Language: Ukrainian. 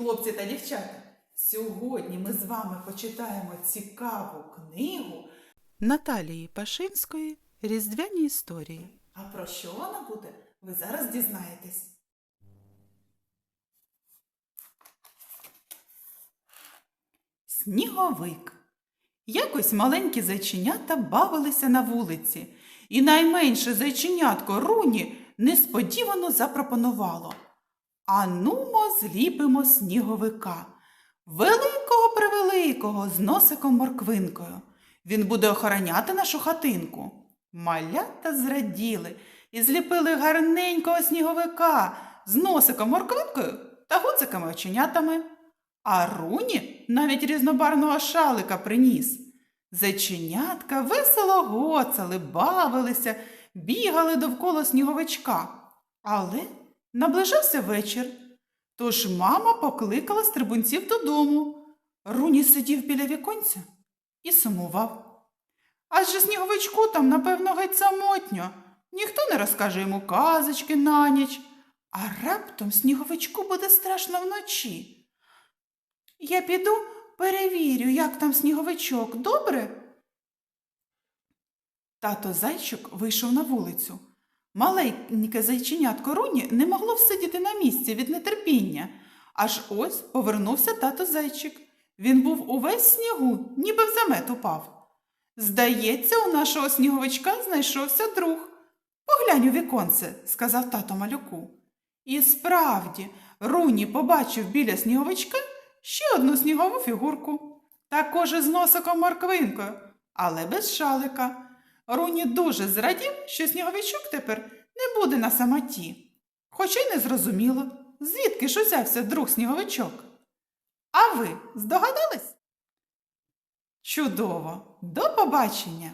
хлопці та дівчата! Сьогодні ми з вами почитаємо цікаву книгу Наталії Пашинської Різдвяні історії. А про що вона буде, ви зараз дізнаєтесь. Сніговик. Якось маленькі зайченята бавилися на вулиці, і найменше зайченятко Руні несподівано запропонувало. Анумо зліпимо сніговика. Великого превеликого з носиком морквинкою. Він буде охороняти нашу хатинку. Малята зраділи і зліпили гарненького сніговика з носиком морквинкою та гуциками оченятами. А Руні навіть різнобарного шалика приніс. Зайченятка весело гоцали, бавилися, бігали довкола сніговичка. Але наближався вечір. Тож мама покликала стрибунців додому. Руні сидів біля віконця і сумував. Адже сніговичку там, напевно, геть самотньо. Ніхто не розкаже йому казочки на ніч, а раптом сніговичку буде страшно вночі. Я піду перевірю, як там сніговичок, добре? Тато зайчик вийшов на вулицю. Маленьке зайченятко Руні не могло всидіти на місці від нетерпіння. Аж ось повернувся тато зайчик. Він був увесь снігу, ніби в замет упав. Здається, у нашого сніговичка знайшовся друг. Поглянь у віконце, сказав тато малюку. І справді, Руні побачив біля сніговичка ще одну снігову фігурку, також із носиком морквинкою, але без шалика. Руні дуже зрадів, що сніговичок тепер не буде на самоті. Хоча й не зрозуміло, звідки ж узявся друг сніговичок. А ви здогадались? Чудово! До побачення!